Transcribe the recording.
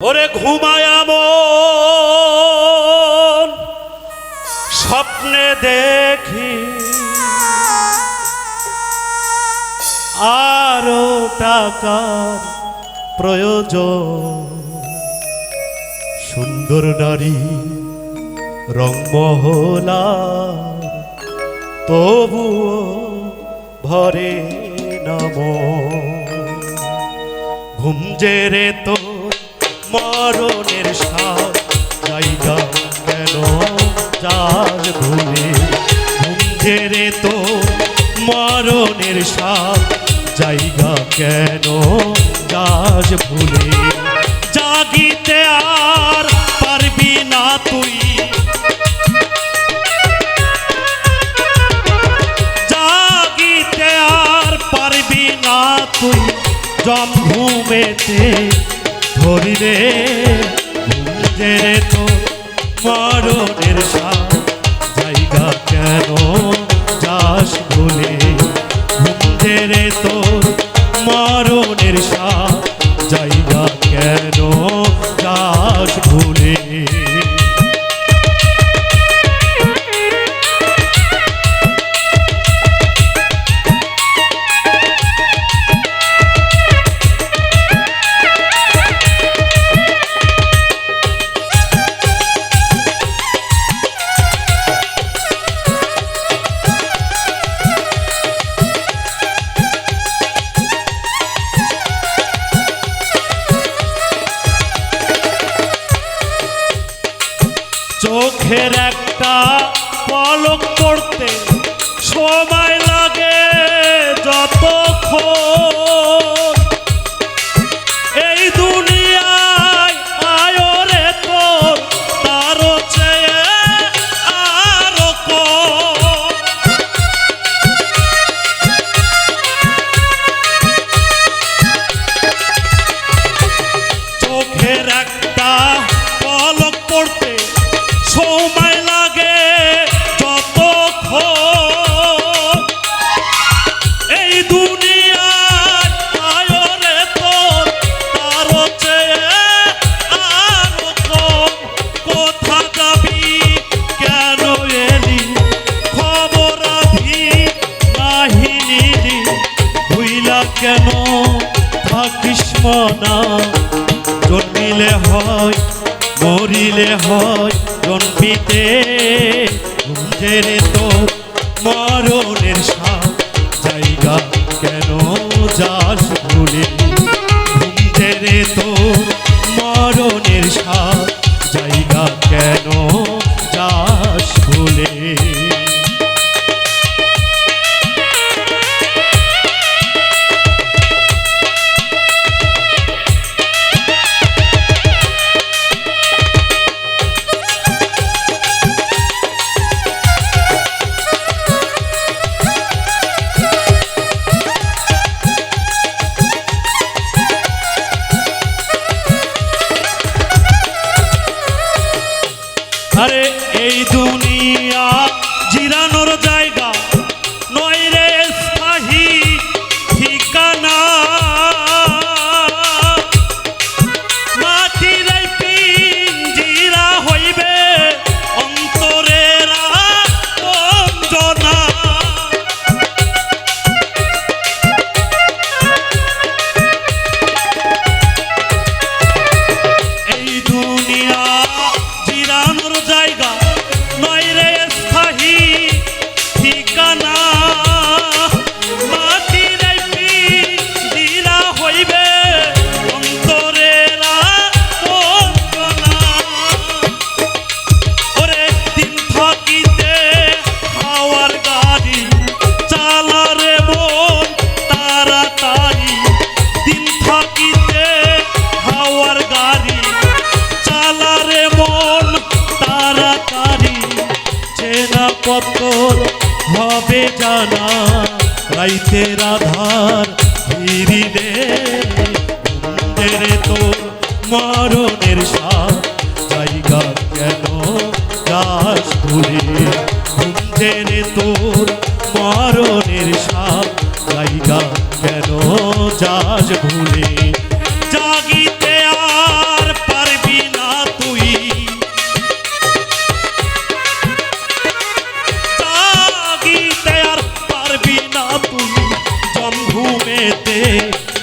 ওরে ঘুমায়াম স্বপ্নে দেখি আরও টাকার প্রয়োজন। সুন্দর নারী রংমহলা তবুও ভরে নাম ঘুমজেরে তোর মরণের সাথ জায়গা কেন যার ভুলে? ঘুমজেরে তোর মরণের সাথ জায়গা কেন যাস ভুলে? জাগিতে আর পারবি না তুই। জাগিতে আর পারবি না তুই। জম ঘুমেতে ধরিলে ঘুমতে রে তো মরণের জায়গা কেন যাস বলে? ঘুমতে তো মরণের জায়গা কেন যাস ভুলে চোখের একটা পালক পড়তে সময় লাগে যতক্ষণ কেন থাকিস না জন্মিলে হয়, মরিলে হয়, জন্মিতে ঘুমজেরে তো মরণের সাপ। জায়গা কেন যাস জিরানোর হবে জানা, রাইতে রাধার ফিরিলে ঘুমদের তোর মরণের সাপ, জায়গা কেন যাস ভুলে? ঘুমদের তোর